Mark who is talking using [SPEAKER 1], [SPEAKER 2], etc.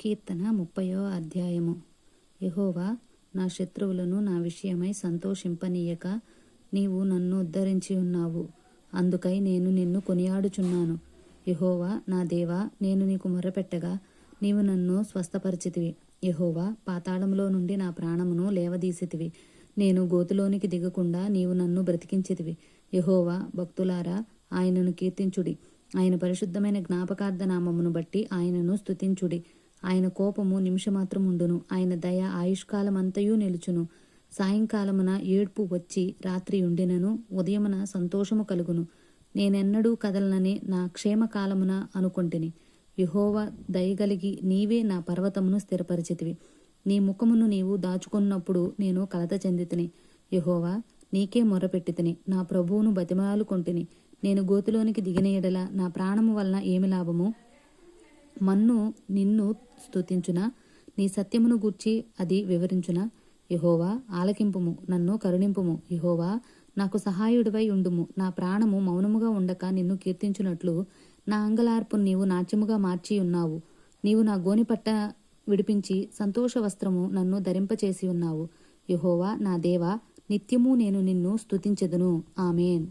[SPEAKER 1] కీర్తన ముప్పయో అధ్యాయము. యహోవా నా శత్రువులను నా విషయమై సంతోషింపనీయక నీవు నన్ను ఉద్ధరించి ఉన్నావు. అందుకై నేను నిన్ను కొనియాడుచున్నాను. యహోవా నా దేవా నేను నీకు మొర్రపెట్టగా నీవు నన్ను స్వస్థపరిచితివి. యహోవా పాతాళంలో నుండి నా ప్రాణమును లేవదీసితివి. నేను గోతులోనికి దిగకుండా నీవు నన్ను బ్రతికించితివి. యహోవా భక్తులారా ఆయనను కీర్తించుడి. ఆయన పరిశుద్ధమైన జ్ఞాపకార్థ నామమును బట్టి ఆయనను స్తుతించుడి. ఆయన కోపము నిమిషమాత్రం ఉండును. ఆయన దయ ఆయుష్కాలమంతయూ నిలుచును. సాయంకాలమున ఏడ్పు వచ్చి రాత్రి ఉండినను. ఉదయమున సంతోషము కలుగును. నేనెన్నడూ కదలనని నా క్షేమకాలమున అనుకొంటిని. యహోవ దయగలిగి నీవే నా పర్వతమును స్థిరపరిచితివి. నీ ముఖమును నీవు దాచుకున్నప్పుడు నేను కలత చెందితిని. యహోవా నీకే మొరపెట్టితిని. నా ప్రభువును బతిమాలు కొంటిని నేను గోతిలోనికి దిగిన ఎడల నా ప్రాణము వలన ఏమి లాభము? మన్ను నిన్ను స్తుతించున? నీ సత్యమును గూర్చి అది వివరించున? యహోవా ఆలకింపుము నన్ను కరుణింపుము. యహోవా నాకు సహాయుడివై ఉండుము. నా ప్రాణము మౌనముగా ఉండక నిన్ను కీర్తించినట్లు నా అంగలార్పు నీవు నాట్యముగా మార్చి ఉన్నావు. నీవు నా గోనిపట్ట విడిపించి సంతోష వస్త్రము నన్ను ధరింపచేసి ఉన్నావు. యహోవా నా దేవా నిత్యము నేను నిన్ను స్తుతించెదను. ఆమెన్.